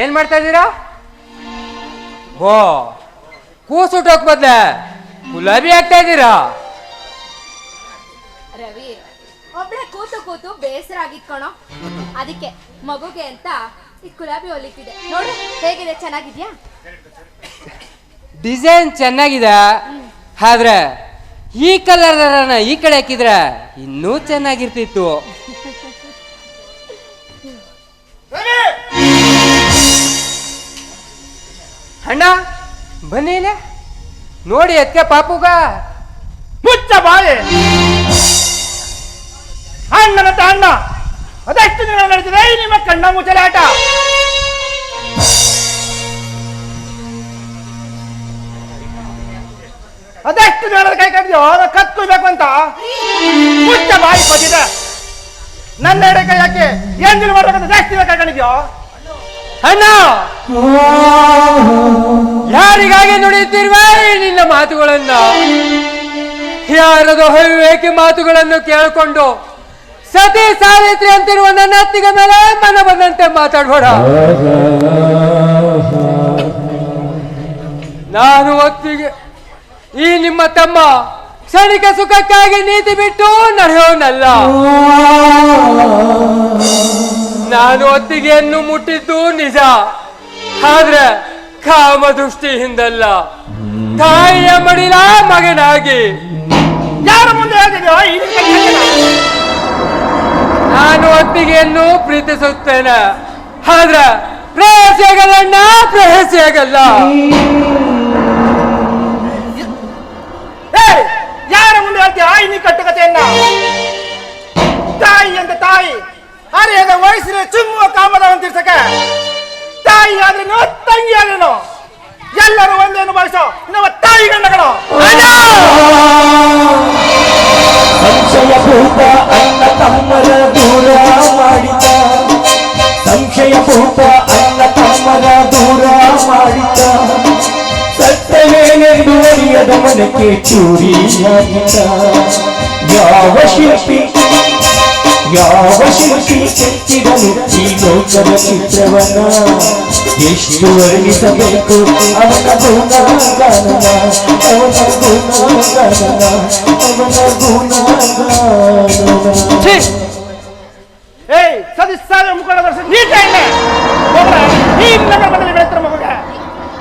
ಏನ್ ಮಾಡ್ತಾ ಇದ್ದೀರಾ? ಓ ಕೂಸುಟೋಕ್ ಬದ್ಲೆ ಗುಲಾಬಿ ಆಗ್ತಾ ಇದ್ದೀರಾ? ರವಿ ಒಬ್ಳೆ ಕೂತು ಕೂತು ಬೇಸರ ಆಗಿತ್ ಕಣೋ. ಅದಕ್ಕೆ ಮಗುಗೆ ಅಂತ ಈ ಗುಲಾಬಿ ಹೊಲಿತಿದೆ. ನೋಡು ಹೇಗಿದೆ ಚೆನ್ನಾಗಿದ್ಯಾ? ಡಿಸೈನ್ ಚೆನ್ನಾಗಿದೆ. ಆದ್ರೆ ಈ ಕಲರ್ ಈ ಕಡೆ ಹಾಕಿದ್ರೆ ಇನ್ನೂ ಚೆನ್ನಾಗಿರ್ತಿತ್ತು. ಅಣ್ಣ, ಬನ್ನಿ ನೋಡಿ ಅದಕ್ಕೆ ಪಾಪುಗ. ಮುಚ್ಚ ಬಾಯಿ. ಮತ್ತೆ ಅಣ್ಣ ಅದಷ್ಟು ದಿನ ನಡೆದಿದೆ? ನಿಮ್ಮ ಕಣ್ಣ ಮುಚ್ಚಲಾಟ ಅದೆಷ್ಟು ಜನ ಕೈ ಕಟ್ಟಿದ್ಯೋ? ಕತ್ತು ಅಂತ. ಮುಚ್ಚ ಬಾಯಿ ಕೊಟ್ಟಿದೆ. ನನ್ನ ಎಡೆ ಕೈ ಹಾಕಿ ಎಂಜಿಲ್ ಮಾಡ್ಬೇಕಂತ ಜಾಸ್ತಿ ಕೈ ಅಣ್ಣ! ಯಾರಿಗಾಗಿ ನುಡಿಯುತ್ತಿರುವ ನಿನ್ನ ಮಾತುಗಳನ್ನ? ಯಾರದು ಹೈವೇಕೆ ಮಾತುಗಳನ್ನು ಕೇಳಿಕೊಂಡು, ಸತಿ ಸಾವಿತ್ರಿ ಅಂತಿರುವ ನನ್ನ ಅತ್ತಿಗೆ ಮೇಲೆ ಮನ ಬಂದಂತೆ ಮಾತಾಡಬೇಡ. ನಾನು ಒತ್ತಿಗೆ ಈ ನಿಮ್ಮ ತಮ್ಮ ಕ್ಷಣಿಕ ಸುಖಕ್ಕಾಗಿ ನೀತಿ ಬಿಟ್ಟು ನಡೆಯೋನಲ್ಲ. ನಾನು ಅತ್ತಿಗೆಯನ್ನು ಮುಟ್ಟಿದ್ದು ನಿಜ. ಆದ್ರೆ ಕಾಮ ದೃಷ್ಟಿಯಿಂದಲ್ಲ ತಾಯಿಯ ಮಡಿಲ ಮಗನಾಗಿ. ಯಾರ ಮುಂದೆ. ನಾನು ಅತ್ತಿಗೆಯನ್ನು ಪ್ರೀತಿಸುತ್ತೇನೆ. ಆದ್ರೆ ಪ್ರೇಸಿಯಾಗಲ್ಲಣ್ಣ ಪ್ರೇಯಸಿಯಾಗಲ್ಲ ಏಯ್! ಯಾರ ಮುಂದೆ ಹೇಳ್ತೀಯ? ಈ ಕಟ್ಟುಕತೆಯನ್ನ. ತಾಯಿ ಅಂತ ತಾಯಿ. ಅರಿಯದ ವಯಸ್ಸಿನ ಚುಮ್ಮುವ ಕಾಮದ ತೀರ್ಸಕ್ಕೆ ತಾಯಿ ಆದ್ರೇನು ತಂಗಿ ಆದ್ರೇನು ಎಲ್ಲರೂ ಒಂದೇನು ಭಾವಿಸೋ ನಮ್ಮ ತಾಯಿ ಗಂಡಗಳು. ಸಂಶಯಭೂತ ಅನ್ನ ತಮ್ಮರ ದೂರ ಮಾಡಿದ. ಸಂಶಯಭೂತ ಅನ್ನ ತಮ್ಮರ ದೂರ ಮಾಡಿದ. ಸತ್ತವೇನೆಂದು ಅರಿಯದ ಮನಕ್ಕೆ ಚೂರಿಯಾಗಿದ್ದ ಯಾವ ಶಿಲ್ಪಿ ಯಾವ ಶಿಲ್ಪಿ ಕೆತ್ತಿದನು ಈ ಲೋಕದ ಚಿತ್ರವನ್ನ ಎಷ್ಟು ವರ್ಣಿಸಬೇಕು? ಅವನ ಗುಣಗಾನ ಅವನ ಗುಣಗಾನ ಅವನ ಗುಣಗಾನ! ಏಯ್ ಸದಿ ಸಾವಿರ ಮುಖಂಡ ವರ್ಷ ನೀಟ ಇಲ್ಲ? ಈ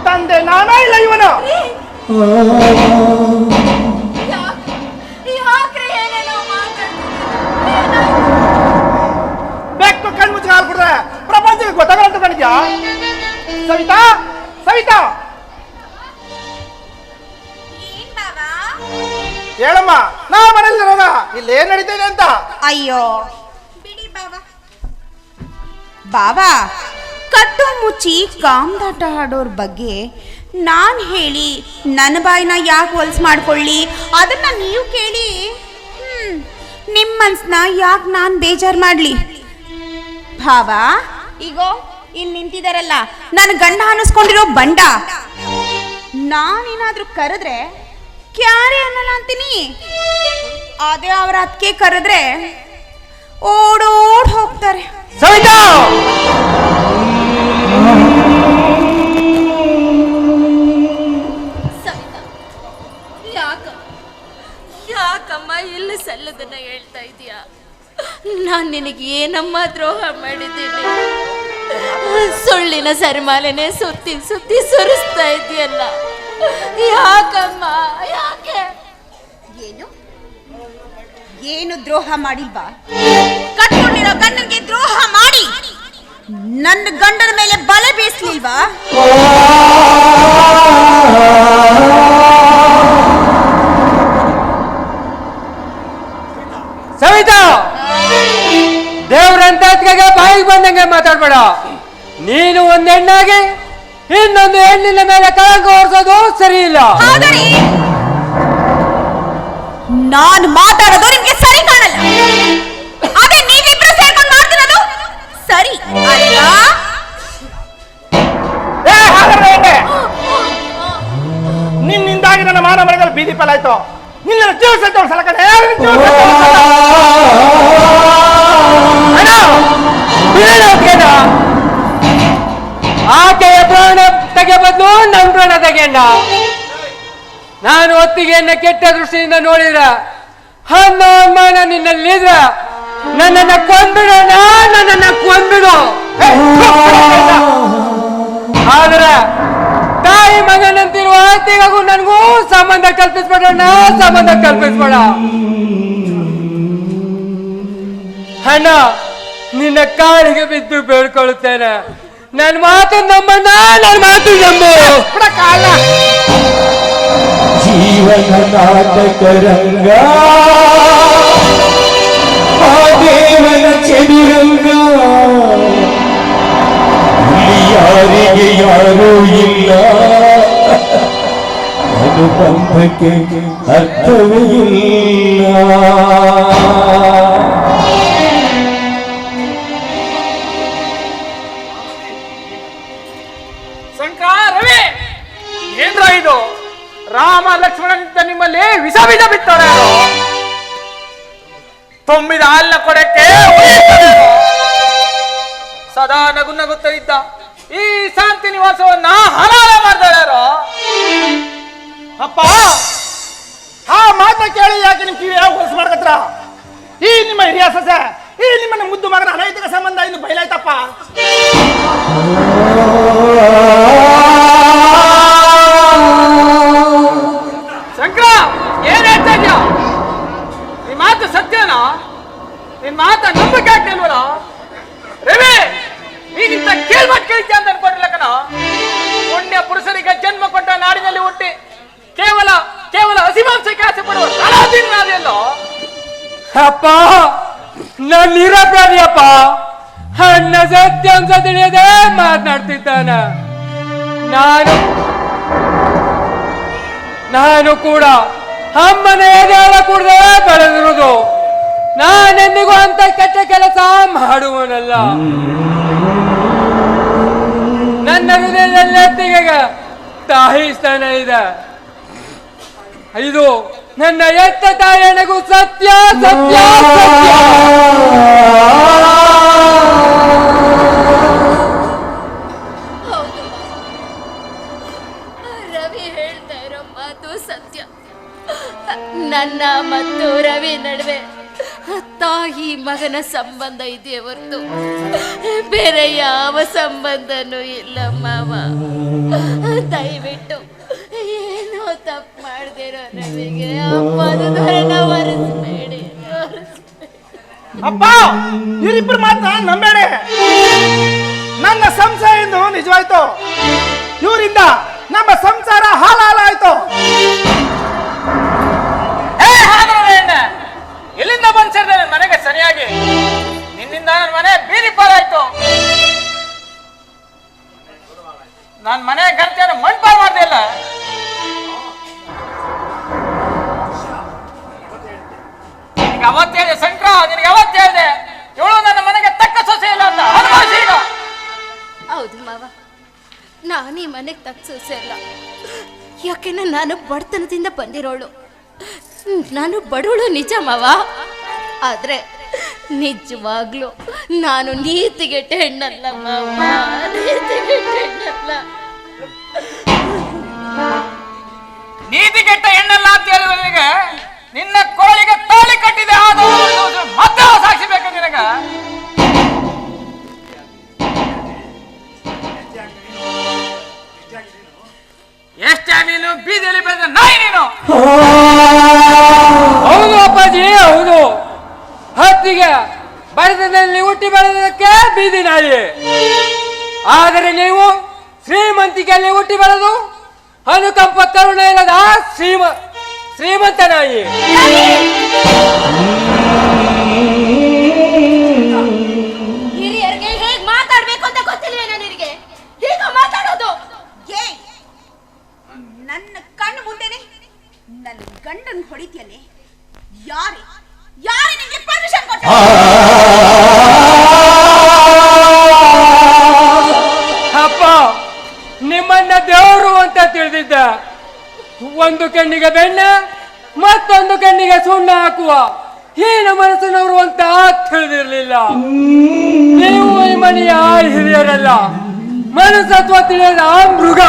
ತಂದೆ ನಾನಾ ಇಲ್ಲ ಇವನು. ಬಾಬಾ, ಕಟ್ಟು ಮುಚ್ಚಿ ಕಾಮ್ದಾಟ ಆಡೋರ್ ಬಗ್ಗೆ ನಾನು ಹೇಳಿ ನನ್ನ ಬಾಯಿನ ಯಾಕೆ ಹೊಲ್ಸ್ ಮಾಡ್ಕೊಳ್ಳಿ? ಅದನ್ನ ನೀವು ಕೇಳಿ. ಹ್ಞೂ ನಿಮ್ಮ ಮನ್ಸನ್ನ ಯಾಕೆ ನಾನು ಬೇಜಾರು ಮಾಡಲಿ? ಭಾವ ಈಗೋ ಇಲ್ಲಿ ನಿಂತಿದಾರಲ್ಲ ನನ್ನ ಗಂಡ ಅನ್ನಿಸ್ಕೊಂಡಿರೋ ಬಂಡ. ನಾನೇನಾದ್ರೂ ಕರೆದ್ರೆ ಕ್ಯಾರೆ ಅನ್ನಲ್ಲ ಅಂತೀನಿ. ಅದೇ ಅವರ ಅದಕ್ಕೆ ಕರೆದ್ರೆ ಓಡೋಡ್ ಹೋಗ್ತಾರೆ. ಸವಿತಾ! ಸವಿತಾ ಯಾಕ? ಯಾಕಮ್ಮ ಇಲ್ಲ ಸಲ್ಲದನ್ನ ಹೇಳ್ತಾ ಇದೀಯಾ? ನಾನು ನಿನಗೆ ಏನಮ್ಮ ದ್ರೋಹ ಮಾಡಿದ್ದೀನಿ? ಸುಳ್ಳಿನ ಸರಿಮಾಲೆನೆ ಸುತ್ತಿ ಸುತ್ತಿ ಸುರಿಸ್ತಾ ಇದೆಯಲ್ಲ? ಯಾಕಮ್ಮ? ಯಾಕೆ? ಏನು? ಏನು ದ್ರೋಹ ಮಾಡಿಲ್ವಾ? ಕಟ್ಕೊಂಡಿರೋ ಗಂಡನಿಗೆ ದ್ರೋಹ ಮಾಡಿ! ನನ್ನ ಗಂಡನ ಮೇಲೆ ಬಲೆ ಬೀಸ್ಲಿಲ್ವಾ? ಸವಿತಾ! ದೇವ್ರಂತ ಬಾಯಿಗೆ ಬಂದಂಗೆ ಮಾತಾಡ್ಬೇಡ. ನೀನು ಒಂದ್ ಹೆಣ್ಣಾಗಿ ಇನ್ನೊಂದು ಹೆಣ್ಣಿನ ಮೇಲೆ ಕಳಂಕ ಹೊರಿಸೋದು ಸರಿ ಇಲ್ಲ. ನಾನು ಮಾತಾಡೋದು ನಿಮ್ಗೆ ಸರಿ ಕಾಣಲ್ಲ. ಅದೇ ನೀವಿಬ್ರು ಸೇರ್ಕೊಂಡು ಮಾಡ್ತಿರೋದು ಸರಿ ಅಲ್ವಾ ನಿನ್ನಿಂದಾಗಿ ನನ್ನ ಮಾನ ಮರದಲ್ಲಿ ಬೀದಿ ಪಲಾಯ್ತು. ನಿನ್ನ ಜೀವ ಸಹಿತ ಅವ್ರು ಸಲಕಡೆ ಆಕೆಯ ಪ್ರಾಣ ತೆಗೆ ಬದಲು ನನ್ನ ಪ್ರಾಣ ತೆಗೆಯಣ್ಣ. ನಾನು ಒತ್ತಿಗೆಯನ್ನ ಕೆಟ್ಟ ದೃಷ್ಟಿಯಿಂದ ನೋಡಿದ್ರ ಅನ್ನೋ ನಿನ್ನಲ್ಲಿ ನಿನ್ನಲ್ಲಿದ್ರ ನನ್ನನ್ನ ಕೊಂದ್ಬಿಡೋಣ ನನ್ನನ್ನ ಕೊಂದ್ಬಿಡು ಆದ್ರ ತಾಯಿ ಮಗನಂತಿರುವ ಆತಿಗೂ ನನಗೂ ಸಂಬಂಧ ಕಲ್ಪಿಸ್ಬೇಡಣ್ಣ ಸಂಬಂಧ ಕಲ್ಪಿಸ್ಬೇಡ. ಅಣ್ಣ ನಿನ್ನ ಕಾಲಿಗೆ ಬಿದ್ದು ಬೇಡ್ಕೊಳ್ಳುತ್ತೇನೆ ನನ್ನ ಮಾತು ನಮ್ಮಣ್ಣ ನನ್ನ ಮಾತು ನಂಬು. ಕಾಲ. ಜೀವನ ನಾಟಕ ರಂಗ ಆ ದೇವನ ಚೆಡಿರಂಗ ಇಲ್ಲಿ ಯಾರಿಗೆ ಯಾರೂ ಇಲ್ಲ ಅನುಬಂಧಕ್ಕೆ ಅರ್ಥವೇ ಇಲ್ಲ ರಾಮ ಲಕ್ಷ್ಮಣ ನಿಮ್ಮಲ್ಲಿ ವಿಷ ವಿಷ ಬಿತ್ತಾರೆ ತುಂಬಿದ ಅಲ್ಲ ಕೊಡಕ್ಕೆ? ಸದಾ ನಗು ನಗುತ್ತಾ ಇದ್ದ ಈ ಶಾಂತಿ ನಿವಾಸವನ್ನ ಹಲಾಲ ಮಾಡ್ತಾರೆ ಯಾರು? ಅಪ್ಪ, ಆ ಮಾತ ಕೇಳಿ ಯಾಕೆ ನಿಮ್ ಕಿವಿ ಹೊಲಸು ಮಾಡ್ಕತ್ರ? ಈ ನಿಮ್ಮ ಹಿರಿಯ ಈ ನಿಮ್ಮ ಮುದ್ದು ಮಗನ ಅನೈತಿಕ ಸಂಬಂಧ ಇನ್ನು ಬಯಲಾಯ್ತಪ್ಪ ನಿನ್ ನಂಬಕ್ಕೆ ನಂಬಿಕೆ ಆಗ್ತಿಲ್ವಲ್ಲ ರವಿ ನೀನಿಂತ ಕೇಳ್ಮಟ್ ಕೇಳ್ತೀಯ ಅಂತ ಅನ್ಕೊಂಡಿಲ್ಲ ಕಣ. ಪುಣ್ಯ ಪುರುಷರಿಗೆ ಜನ್ಮ ಕೊಟ್ಟ ನಾಡಿನಲ್ಲಿ ಹುಟ್ಟಿ ಕೇವಲ ಕೇವಲ ಹಸಿಮಾಂಸಕ್ಕೆ ಆಸೆ ಪಡುವ ಕಲಾದಿನಾದೆಯಲ್ಲೋ ಅಪ್ಪ ನನ್ನ ನಿರಪರಾಧಿ ಅಪ್ಪ. ಅಣ್ಣ ಸತ್ಯಾಂಶ ತಿಳಿಯದೆ ಮಾತನಾಡ್ತಿದ್ದಾನ. ನಾನು ನಾನು ಕೂಡ ಅಮ್ಮನ ಎದೆಹಾಲ ಕೂಡದೆ ಬೆಳೆದಿರುವುದು. ನಾನೆಂದಿಗೂ ಅಂತ ಕೆಟ್ಟ ಕೆಲಸ ಮಾಡುವನಲ್ಲ. ನನ್ನ ಹೃದಯದಲ್ಲಿ ತೆಗೆಗ ತಾಯಿ ಸ್ಥಾನ ಇದೆ. ಇದು ನನ್ನ ಎತ್ತ ತಾಯಣಗೂ ಸತ್ಯ ಸತ್ಯ ಸತ್ಯ. ರವಿ ಹೇಳ್ತಾ ಮಾತು ಸತ್ಯ. ನನ್ನ ಮತ್ತು ರವಿ ನಡುವೆ ತಾಯಿ ಮಗನ ಸಂಬಂಧ ಇದೆಯೇ ಹೊರತು. ಬೇರೆ ಯಾವ ಸಂಬಂಧನೂ ಇಲ್ಲ ಮಾವ. ದಯವಿಟ್ಟು ಏನೋ ತಪ್ಪು ಮಾಡ್ದಿರೋ ಅಮ್ಮನ ಅಪ್ಪನ ಒರೆಸ್ಬೇಡಿ ಅಪ್ಪ ಇವರಿಬ್ಬರು ಮಾತ್ರ ನಂಬೇಡಿ. ನನ್ನ ಸಂಸಾರ ಎಂದು ನಿಜವಾಯ್ತು. ಇವರಿಂದ ನಮ್ಮ ಸಂಸಾರ ಹಾಲಾಲಾಯ್ತು ಎಲ್ಲಿಂದ ಬಂದ್ ಸೇರಿದೆ ನನ್ನ ಮನೆಗೆ ಸರಿಯಾಗಿ. ನಿನ್ನಿಂದ ನನ್ನ ಮನೆ ಬೀದಿ ಪಾಲಾಯ್ತು ನನ್ನ ಮನೆ ಗಂಟೆಯನ್ನು ಮಣ್ಣು ಪಾಲ್ ಮಾಡ್ದಿಲ್ಲ ನಿನಗೆ ಅವತ್ತು ಹೇಳಿದೆ ನಿನಗೆ ಅವತ್ತು ಹೇಳಿದೆ, ಇವಳು ನನ್ನ ಮನೆಗೆ ತಕ್ಕ ಸೊಸೆ ಇಲ್ಲ ಅಂತ. ಹೌದು ಮಾವ. ನಾನು ಈ ಮನೆಗೆ ಸೊಸೆ ಇಲ್ಲ ಯಾಕೆಂದ್ರೆ ನಾನು ಬಡತನದಿಂದ ಬಂದಿರೋಳು? ನಾನು ಬಡವಳು ನಿಜ ಮಾವ. ಆದ್ರೆ ನಿಜವಾಗ್ಲೂ ನಾನು ನೀತಿಗೆಟ್ಟ ಹೆಣ್ಣಲ್ಲ ಮಾವ. ನೀತಿಗೆಟ್ಟ ಹೆಣ್ಣಲ್ಲ. ನೀತಿಗೆಟ್ಟ ಹೆಣ್ಣಲ್ಲ ಅಂತ ಹೇಳಿದ್ರೆ ನಿನಗೆ ನಿನ್ನ ಕೋಳಿಗೆ ತಾಳಿ ಕಟ್ಟಿದೆ ಆದ ಮತ್ತೆ ಸಾಕ್ಷಿ ಬೇಕು ನಿನಗ. ಎಷ್ಟೇ ನೀನು ಬೀದಿಯಲ್ಲಿ ಬೆಳೆದ ನಾಯಿ ನೀನು. ಹತ್ತಿಗೆ ಬರೆದಲ್ಲಿ ಹುಟ್ಟಿ ಬೆಳೆದಕ್ಕೆ ಬೀದಿ ನಾಯಿ. ಆದರೆ ನೀವು ಶ್ರೀಮಂತಿಕೆಯಲ್ಲಿ ಹುಟ್ಟಿ ಬೆಳೆದು ಅನುಕಂಪ ಕರುಣ ಇಲ್ಲದ ಶ್ರೀಮ, ಶ್ರೀಮಂತ ನಾಯಿ. ಹಿರಿಯರಿಗೆ ಹೇಗ್ ಮಾತಾಡ್ಬೇಕು ಅಂತ ಗೊತ್ತಿಲ್ಲ ನನಗೆ? ಹೀಗ ಮಾತಾಡೋದು? ಏಯ್, ನನ್ನ ಕಣ್ಣು ಮುಂದೆನೆ, ನನ್ನ ಗಂಡನ್ ಹೊಡಿತಿಯಲ್ಲೇ? ಯಾರೇ? ಯಾರೇ ನಿಮಗೆ ಪರ್ಮಿಷನ್ ಅಪ್ಪ ನಿಮ್ಮನ್ನ ದೇವರು ಅಂತ ತಿಳಿದಿದ್ದ ಒಂದು ಕಣ್ಣಿಗೆ ಬೆಣ್ಣ ಮತ್ತೊಂದು ಕಣ್ಣಿಗೆ ಸುಣ್ಣ ಹಾಕುವ ಹೀನ ಮನಸ್ಸಿನವರು ಅಂತ ತಿಳಿದಿರಲಿಲ್ಲ ನೀವು ಈ ಮನೆಯ ಹಿರಿಯರಲ್ಲ ಮನಸ್ಸತ್ವ ತಿಳಿಯದ ಮೃಗ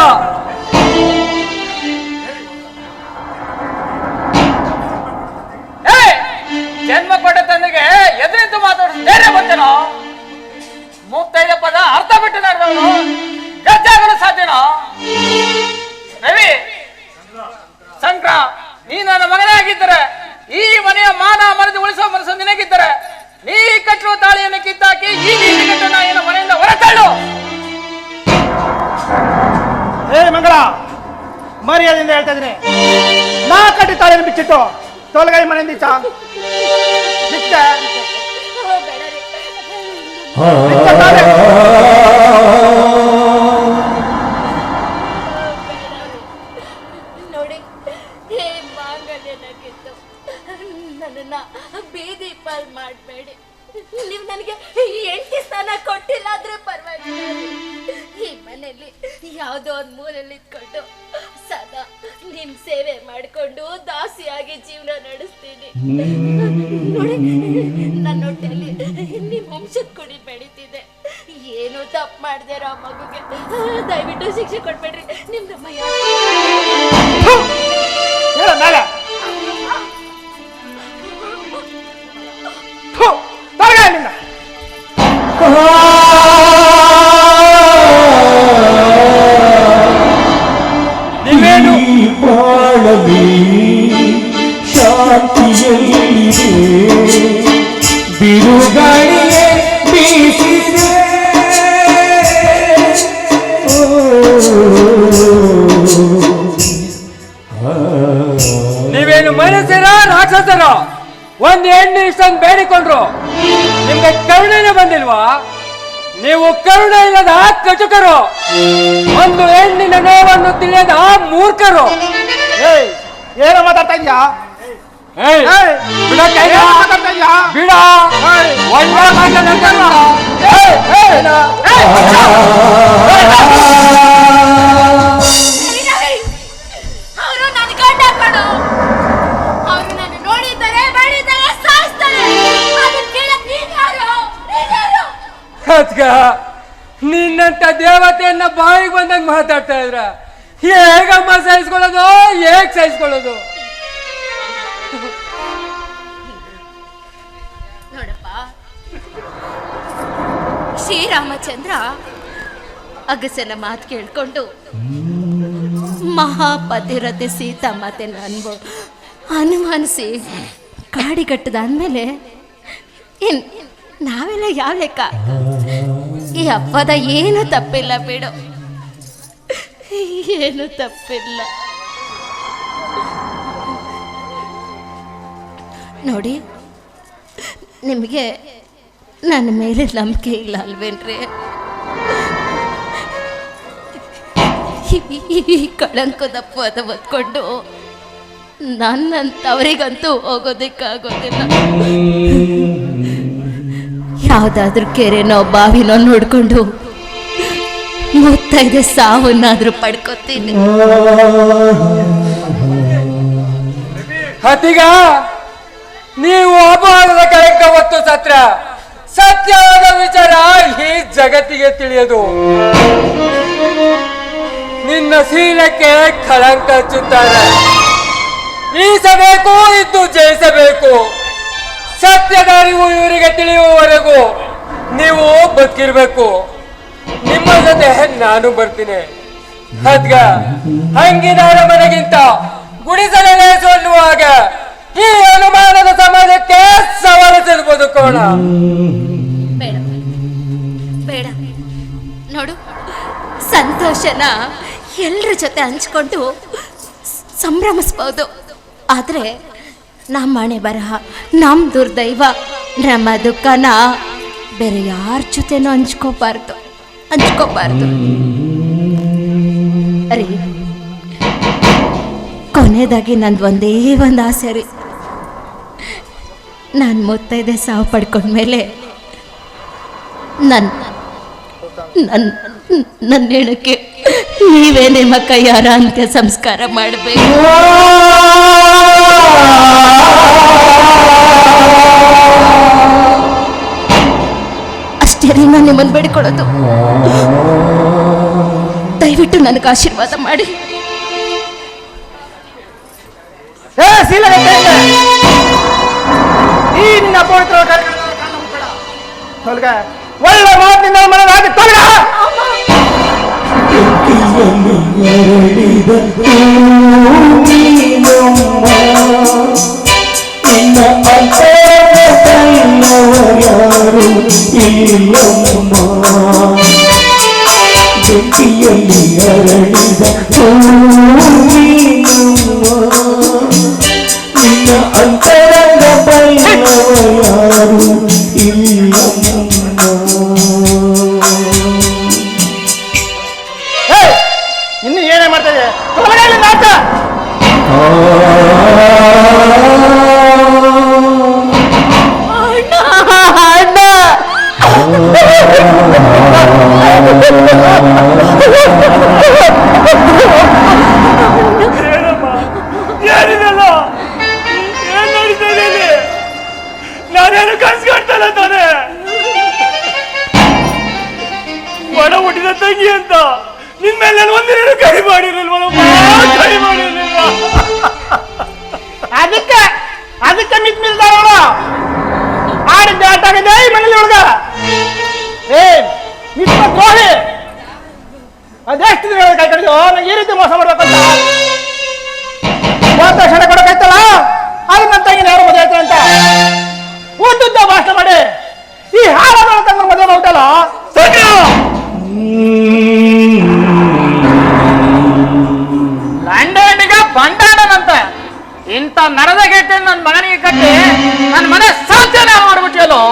ಜನ್ಮ ಕೊಟ್ಟ ತಂದೆಗೆ ಎದುರಿಂತ ಮಾತಾಡೋದು ಬೇರೆ ಬಂತೇನೋ ಮುಕ್ತೈದ ಪದ ಅರ್ಥ ಬಿಟ್ಟು ನಡೆದವನು ಗದ್ದಾಗಲು ಸಾಧ್ಯನೋ? ರವಿ, ಸಂಕ್ರ, ನೀ ನನ್ನ ಮಗನೇ ಆಗಿದ್ದರೆ, ಈ ಮನೆಯ ಮಾನ ಮರದಿ ಉಳಿಸುವ ಮನಸ್ಸು ನಿನಗಿದ್ದರೆ, ನೀ ಕಟ್ಟುವ ತಾಳಿಯನ್ನು ಕಿತ್ತಾಕಿ ಈ ನೀತಿ ಕಟ್ಟು ನಾಯಿನ ಮನೆಯಿಂದ ಹೊರತಳ್ಳು. ಏ ಮಂಗಳ, ಮರ್ಯಾದೆಯಿಂದ ಹೇಳ್ತಾ ಇದ್ದೀನಿ. ನಾ ಕಟ್ಟಿ ತಾಳಿಯನ್ನು ಬಿಚ್ಚಿಟ್ಟು ತೊಲಗೈ ಮನೆಯಿಂದ ನೋಡಿ ಹೇ ಮಾಂಗಲ್ಯನಾಗಿತ್ತು ನನ್ನನ್ನ ಬೀದಿ ಪಾಲ್ ಮಾಡಬೇಡಿ. ನೀವು ನನಗೆ ಎಂಟಿ ಸ್ಥಾನ ಕೊಟ್ಟಿಲ್ಲ ಆದ್ರೆ ಪರವಾಗಿಲ್ಲ. ಈ ಮನೆಯಲ್ಲಿ ಯಾವುದೋ ಒಂದು ಮೂಲೆಯಲ್ಲಿ ಇದ್ಕೊಂಡು ಸದಾ ನಿಮ್ ಸೇವೆ ಮಾಡಿಕೊಂಡು ದಾಸಿಯಾಗಿ ಜೀವನ ನಡೆಸ್ತೀನಿ. ನಿಮ್ ವಂಶದ ಕುಡಿ ಬೆಳೀತಿದೆ ಏನು ತಪ್ಪು ಮಾಡ್ದೆ ಆ ಮಗುಗೆ. ದಯವಿಟ್ಟು ಶಿಕ್ಷೆ ಕೊಡ್ಬೇಡ್ರಿ. ನಿಮ್ದಮ್ಮ. ನೀವೇನು? ಬಾಳಲಿ ಶಾಂತಿಯಲ್ಲಿದೆ. ಬಿರುಗಾಳಿಯೇ ಬೀಸಿದೆ. ನೀವೇನು ಮನಸ್ಸಿರ ರಾಕ್ಷಸರ ಒಂದು ಹೆಣ್ಣು ಇಷ್ಟೊಂದು ಬೇಡಿಕೊಂಡ್ರು. ನಿಮ್ಗೆ ಕರುಣೆನೇ ಬಂದಿಲ್ವಾ? ನೀವು ಕರುಣೆ ಇಲ್ಲದ ಕಚುಕರು. ಒಂದು ಹೆಣ್ಣಿನ ನೋವನ್ನು ತಿಳಿಯದ ಮೂರ್ಖರು. ಏಯ್ ಏನೋ ಮಾತಾಡ್ತಾ ಇದ್ಯಾ ಬಿಡ ಅವರು ನನ್ನ ಗಂಡ ಕಣೋ ಅವರು ನನ್ನ ನೋಡಿದ್ದಾರೆ ಬಡಿದ್ದಾರೆ ಸಾಯಿಸ್ತಾರೆ. ಅದನ್ನ ಕೇಳಕ್ ನೀನ್ ಯಾರು? ನೀನ್ ಯಾರು? ಅದ್ಕ ನಿನ್ನಂತ ದೇವತೆಯನ್ನ ಬಾಯಿಗೆ ಬಂದಂಗೆ ಮಾತಾಡ್ತಾ ಇದ್ರ. ಹೇಗಮ್ಮ ಸಹಿಸ್ಕೊಳ್ಳೋದು ಹೇಗ್ ಸಹಿಸ್ಕೊಳ್ಳೋದು ನೋಡಪ್ಪ. ಶ್ರೀರಾಮಚಂದ್ರ ಅಗಸನ ಮಾತು ಕೇಳ್ಕೊಂಡು ಮಹಾಪತಿರತೆ ಸೀತಾಮಾತೆನ ಅನ್ಬೋ ಅನುಮಾನಿಸಿ ಕಾಡಿಗಟ್ಟದಾದ್ಮೇಲೆ ಇನ್ ನಾವೆಲ್ಲ ಯಾವ ಲೆಕ್ಕ? ಈ ಹಬ್ಬದ ಏನು ತಪ್ಪಿಲ್ಲ ಬಿಡು. ಏನು ತಪ್ಪಿಲ್ಲ. ನೋಡಿ, ನಿಮಗೆ ನನ್ನ ಮೇಲೆ ನಂಬಿಕೆ ಇಲ್ಲ ಅಲ್ವೇನ್ರಿ? ಈ- ಕಳಂಕದ ಪದ ಹೊತ್ಕೊಂಡು ನನ್ನಂತವರಿಗಂತೂ ಹೋಗೋದಕ್ಕಾಗೋದಿಲ್ಲ. ಯಾವುದಾದ್ರೂ ಕೆರೆನೋ ಬಾವಿನೋ ನೋಡಿಕೊಂಡು ಮುತ್ತೈದೆ ಸಾವನ್ನಾದ್ರೂ ಪಡ್ಕೋತೀನಿ. ನೀವು ಅಪವಾದದ ಕಳಂಕ ಒತ್ತು ಸತ್ರ. ಸತ್ಯವಾದ ವಿಚಾರ ಈ ಜಗತ್ತಿಗೆ ತಿಳಿಯದು. ನಿನ್ನ ಶೀಲಕ್ಕೆ ಕಳಂಕ ಹಚ್ಚುತ್ತಾರೆ. ಈಸಬೇಕು ಇದ್ದು ಜಯಿಸಬೇಕು. ಸತ್ಯದ ಅರಿವು ಇವರಿಗೆ ತಿಳಿಯುವವರೆಗೂ ನೀವು ಬದುಕಿರ್ಬೇಕು. ನಿಮ್ಮ ಜೊತೆ ನಾನು ಬರ್ತೀನಿ. ಹದ್ಗ ಹಂಗಿನ ಮನೆಗಿಂತ ಗುಡಿಸಲೇ ಅನ್ನುವಾಗ ಈ ಅನುಮಾನದ ಸಮಾಜಕ್ಕೆ ಸವಾಲಿಸಲು ಬದುಕೋಣ ಬೇಡ ಬೇಡ. ನೋಡು, ಸಂತೋಷನ ಎಲ್ಲರ ಜೊತೆ ಹಂಚ್ಕೊಂಡು ಸಂಭ್ರಮಿಸ್ಬೋದು. ಆದರೆ ನಮ್ಮ ಮನೆ ಬರಹ ನಮ್ಮ ದುರ್ದೈವ, ನಮ್ಮ ದುಃಖನ ಬೇರೆ ಯಾರ ಜೊತೆನೂ ಹಂಚ್ಕೋಬಾರ್ದು ಹಂಚ್ಕೋಬಾರ್ದು. ರೀ ಕೊನೆಯದಾಗಿ ನಂದು ಒಂದೇ ಒಂದು ಆಸೆ ರೀ. ನಾನು ಮುತ್ತೈದೆ ಸಾವು ಪಡ್ಕೊಂಡ್ಮೇಲೆ ನನ್ನ ನನ್ನ ನನ್ನ ಹೇಳಕ್ಕೆ ನೀವೇ ನಿಮ್ಮ ಕೈಯಾರ ಅಂತ್ಯ ಸಂಸ್ಕಾರ ಮಾಡಬೇಕು. ಅಷ್ಟೇ ನಾನು ನಿಮ್ಮನ್ನು ಬೇಡಿಕೊಳ್ಳೋದು. ದಯವಿಟ್ಟು ನನಗೆ ಆಶೀರ್ವಾದ ಮಾಡಿ. ನಿನ್ನ ಪವಿತ್ರ ಕಾರ್ಯಗಳನ್ನು ಕಣ್ಣು ಮುಚ್ಚಬೇಡ. ತೊಲಗ ಒಳ್ಳೆ ಮಾತಿನಿಂದ ಮನೆ ರಾಜ ತೊಲಗ ಬೆಂಕಿಯಲ್ಲಿ ಎರಡಿದ ನಿನ್ನ ಅಂತರದಲ್ಲವರ್ಯಾರು ಇಲ್ಲಮ್ಮ ನಾನೇನು ಕನ್ಸು ಕಾಣ್ತಲ್ಲ ತಾನೆ. ಒಡ ಹುಟ್ಟಿದ ತಂಗಿ ಅಂತ. ನಿನ್ ಮೇಲೆ ನಾನು ಒಂದಿನ ಕೈ ಮಾಡಿರಲ್ವಲ್ಲಮ್ಮ ಕೈ ಮಾಡಿರಲಿಲ್ಲ ಅದಕ್ಕೆ ಅದಕ್ಕೆ ಮಿತ್ ಮಿಲ್ದಾರ ಆಡಿದ್ದೆ, ಆಟ ಆಗಿದೆ ಈ ಮನೇಲಿ ಹುಡುಗ. ಏ ಮಿಸ್ ದ್ರೋಹಿ ಅದೆಷ್ಟು ದಿನ ಕೈ ಕಡಿದು? ನಂಗೆ ಈ ರೀತಿ ಮೋಸ ಮಾಡ್ಬೇಕಂತ. ವರ್ಷ ಕೊಡಬೇಕಲ್ಲ ಅದು ನನ್ನ ತಂಗಿನ ಯಾರು ಮದುವೆ ಅಂತ. ಉದ್ದುದ್ದ ಭಾಷಣ ಮಾಡಿ. ಈ ಹಾಳಾದ ತಂಗ ಮದುವೆ ಮಾಡ್ತಲ್ಲ ಲಂಡನ್ಗೆ ಬಂಡಾಡನಂತೆ ಇಂಥ ನರದ ಗೇಟೆ ನನ್ನ ಮಗನಿಗೆ ಕಟ್ಟಿ ನನ್ನ ಮನೆ ಸಾಧ್ಯನೇ ಮಾಡ್ಬಿಟ್ಟಿಯಲ್ಲೋ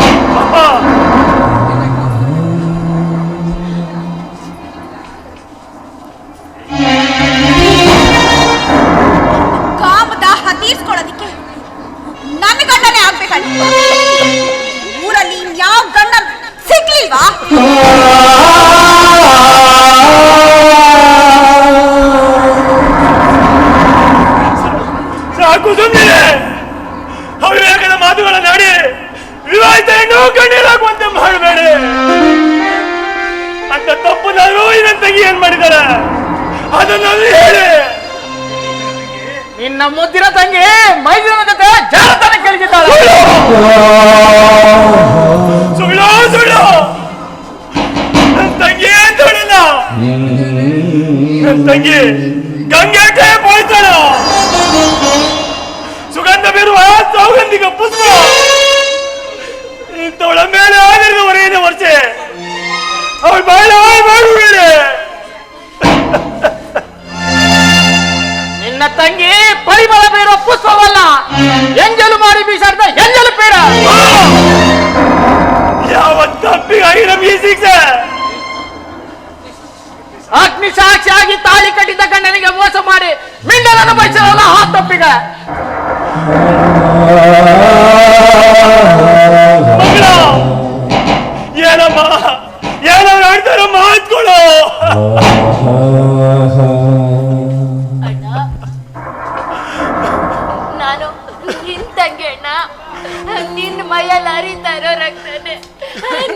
ನನ್ನ ತಂಗಿ ಏನ್ ಮಾಡಿದಾರ? ಅದನ್ನ ಹೇಳಿ. ನಿನ್ನ ಮುದ್ದಿನ ತಂಗಿ ಮೈಸೂರಿನ ಜೊತೆ ಜಾಲತಾನ ಕೇಳಿದ್ದಾಳೆ ಸುಳ್ಳು. ಸುಳ್ಳು ನನ್ನ ತಂಗಿ ಏನ್ ಹೇಳಿಲ್ಲ ನನ್ನ ತಂಗಿ ಗಂಗೆಟೆ ಪೋಯ್ತಾಳ ಸುಗಂಧ ಬೀರುವ ಸೌಗಂಧಿಕ ಪುಷ್ಪ. ಇಂಥವಳ ಮೇಲೆ ಆಗಿರುವ ಹೊರೆಯಿಂದ ವರ್ಷ ಅವಳು ಬಾಳ ಮಾಡುಬೇಡಿ ನಿನ್ನ ತಂಗಿ ಪರಿಮಳ ಬೀರೋ ಪುಷ್ಪವಲ್ಲ. ಎಂಜಲು ಮಾಡಿ ಬೀಸಾಡ್ದ ಎಂಜಲು ಪೀಡ ಯಾವ ತಪ್ಪಿಗಾಗಿ ನಮ್ಗೆ ಸಾಕ್ಷಿ ಆಗಿ ಅಗ್ನಿ ಸಾಕ್ಷಿಯಾಗಿ ತಾಳಿ ಕಟ್ಟಿದ್ದ ಗಂಡನಿಗೆ ಮೋಸ ಮಾಡಿ ಮಿಂಡಲನ್ನು ಬಯಸಲ್ಲ ಆ ತಪ್ಪಿಗ. ಏನಮ್ಮ? ಏನೋ ಅಣ್ಣ ನಾನು ನಿನ್ ತಂಗಿ ಅಣ್ಣ ನಿನ್ನ ಮೈಯಲ್ಲಿ ಹರಿತಾ ಇರೋ ರಕ್ತನೇ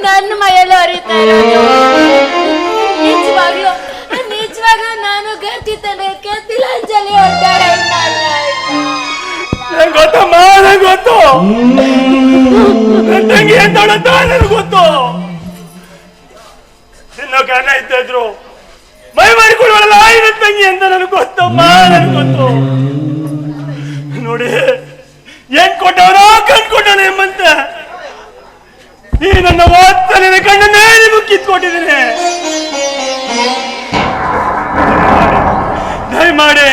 ನನ್ನ ಮೈಯಲ್ಲಿ ಹರಿತಾ ಇರೋದು ನಿಜವಾಗ್ಲು ನಿಜವಾಗ್ಲು ನಾನು ಗರ್ತಿತನಕ್ಕೆ ತಿಲಾಂಜಲಿ ಹೊಡ್ತಾರೆ ನಂಗೆ ಗೊತ್ತಮ್ಮ ನಂಗೆ ಗೊತ್ತು. ನನ್ನ ತಂಗಿ ಎಂತವಳಂತ ನನಗೆ ಗೊತ್ತು. ಅನ್ನ ಇದ್ದ ಮೈ ಮಾಡಿಕೊಳ್ಳಲ್ಲ ಆಯ್ನ ತಂಗಿ ಅಂತ ನನಗೆ ಗೊತ್ತಮ್ಮ ನನಗೆ ಗೊತ್ತು. ನೋಡಿ, ಏನ್ ಕೊಟ್ಟವನ ಕಣ್ ಕೊಟ್ಟವನ ಎಂಬಂತೆ. ಈ ನನ್ನ ವಾತ್ಸಲ್ಯದ ಕಣ್ಣನ್ನೇ ನಿಮಗೆ ಕಿತ್ಕೊಟ್ಟಿದ್ದೀನಿ. ದಯಮಾಡಿ,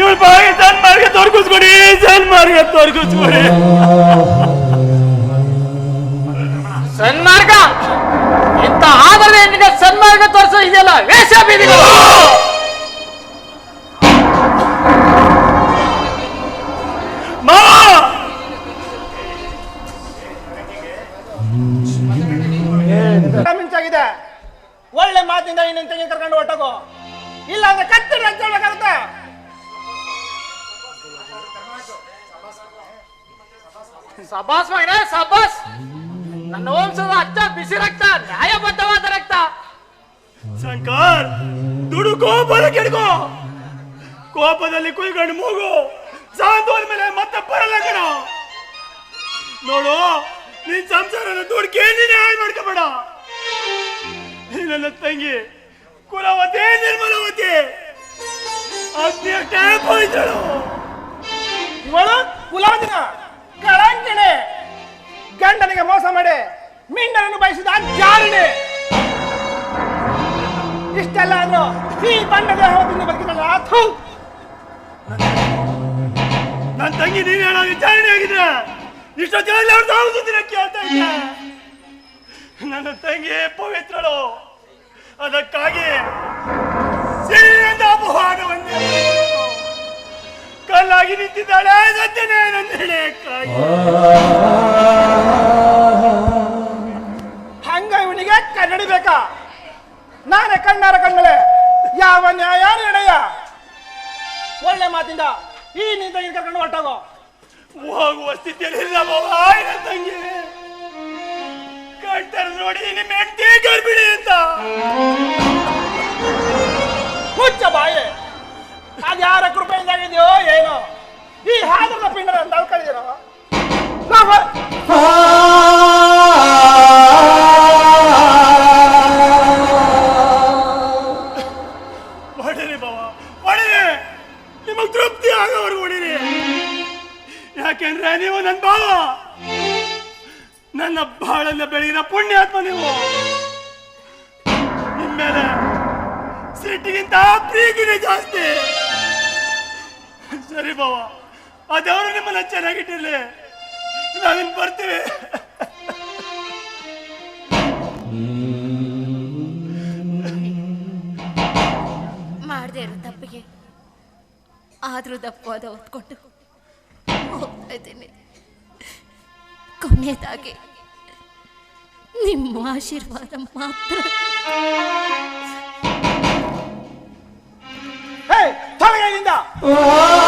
ಇವಳು ಬಾಯಿ ಸನ್ಮಾರ್ಗ ತೋರ್ಗಿಸ್ಕೊಡಿ ಸನ್ಮಾರ್ಗ ತೋರ್ಗಿಸ್ಕೊಡಿ. ಸನ್ಮಾರ್ಗ! ಇಂಥ ಆದರೆ ಹೆಣ್ಣಿಗೆ ಸನ್ಮಾರ್ಗ ತೋರಿಸೋ ಇದೆಯಲ್ಲ? ವೇಷ ಬೀದಿಗಳು ಮಿಂಚಾಗಿದೆ. ಒಳ್ಳೆ ಮಾತಿಂದ ಇನ್ನೊಂದು ತೆಂಗಿನ ಕರ್ಕೊಂಡು ಹೊಟ್ಟಗೋ ಇಲ್ಲ ಅಂದ್ರೆ ಕತ್ತಿ ರಕ್ತ ಸಬಾಸ್ ಮಗನೇ ಸಬಾಸ್ ನನ್ನ ವಂಶದ ಅಚ್ಚ ಬಿಸಿ ರಕ್ತ, ನ್ಯಾಯಬದ್ಧವಾದ ರಕ್ತ. ಶಂಕರ್ ದುಡುಕೋ ಬರ ಕೆಡ್ಕೋ. ಕೋಪದಲ್ಲಿ ಕುಯ್ಕೊಂಡು ಮೂಗು. ಸಾಂತೋದ ಮೇಲೆ ಮತ್ತೆ ಬರಲ್ಲ ಕಣ ನೋಡು, ನಿನ್ ಸಂಸಾರನ ದುಡ್ಕೆ ನೀನೇ ಹಾಳು ಮಾಡ್ಕೋಬೇಡ. ನನ್ನ ತಂಗಿ, ಕುಲವತಿ, ನಿರ್ಮಲವತಿ. ಅಷ್ಟೇ ಹೋಯ್ತಳು ಇವಳು ಕುಲಾದಿನ ಕಳಂಕಿಣೆ. ಗಂಡನಿಗೆ ಮೋಸ ಮಾಡಿ ಮಿಂಡನನ್ನು ಬಯಸಿದ ಜಾರಣೆ. ಇಷ್ಟೆಲ್ಲ ಅಂದ್ರು ಈ ಬಣ್ಣ ದೇಹದಿಂದ ಬದುಕಿದ ಥು ನನ್ನ ತಂಗಿ ನೀನ್ ಹೇಳೋ ವಿಚಾರಣೆ ಆಗಿದ್ರ ಇಷ್ಟೊತ್ತಿನಲ್ಲಿ ಅವ್ರು ಕೇಳ್ತಾ ನನ್ನ ತಂಗಿ ಪವಿತ್ರಳು. ಅದಕ್ಕಾಗಿ ಸಿರಿಯಿಂದ ಅಪವಾದವನ್ನೇ ಕಲ್ಲಾಗಿ ನಿಂತಿದ್ದಾಳೆ. ಎಳೆಯಕ್ಕಾಗಿ ಹಂಗ ಇವನಿಗೆ ಕನ್ನಡಿ ಬೇಕಾ? ನಾನೇ ಕಣ್ಣಾರ ಕಣ್ಣಲೆ ಯಾವ ನ್ಯಾಯ ನಡೆಯ? ಒಳ್ಳೆ ಮಾತಿಂದ ಈ ನಿಂತ ಕರ್ಕೊಂಡು ಹೊರಟೋಗೋ. ಹೋಗುವ ಸ್ಥಿತಿಯಲ್ಲಿ ಇಲ್ಲ ಬಾವ ನನ್ನ ತಂಗಿ. ಕಣ್ತರ ನೋಡಿ ನಿಮ್ಮ ಹೆಂಡತಿ ಗರ್ಭಿಣಿ ಅಂತ. ಹುಚ್ಚ ಬಾಯಿ. ಅದು ಯಾರ ಕೃಪೆಯಿಂದಾಗಿದೆಯೋ ಏನೋ? ಈ ಅಂತ ಅಳ್ಕೊಂಡಿದ್ದೀರೋ ನಾವು ಹೊಡಿರಿ ಬಾವ, ಹೊಡಿರಿ. ನಿಮಗೆ ತೃಪ್ತಿ ಆಗೋವರೆಗೂ ಹೊಡಿರಿ. ಯಾಕೆಂದ್ರೆ ನೀವು ನನ್ನ ಭಾವ ನನ್ನ ಬಾಳನ್ನ ಬೆಳಗಿನ ಪುಣ್ಯಾತ್ಮ ನೀವು. ನಿಮ್ಮ ಮೇಲೆ ಸಿಟ್ಟಿಗಿಂತ ಪ್ರೀತಿನೇ ಜಾಸ್ತಿ. ಸರಿ ಬಾವ. ಆ ದೇವರು ನಿಮ್ಮನ್ನ ಚೆನ್ನಾಗಿಟ್ಟಿರ್ಲಿ. ನಾವಿನ್ ಬರ್ತೀವಿ. ಮಾಡದೆ ಇರೋ ತಪ್ಪಿಗೆ ಆದ್ರೂ ದಪ್ಪವಾದ ಹೊತ್ಕೊಂಡು ಹೋಗ್ತಾ ಇದ್ದೀನಿ. ಕೊನೆಯದಾಗಿ ನಿಮ್ಮ ಆಶೀರ್ವಾದ ಮಾತ್ರ. ಹೇ ತೊಲಗಿನಿಂದ ಆ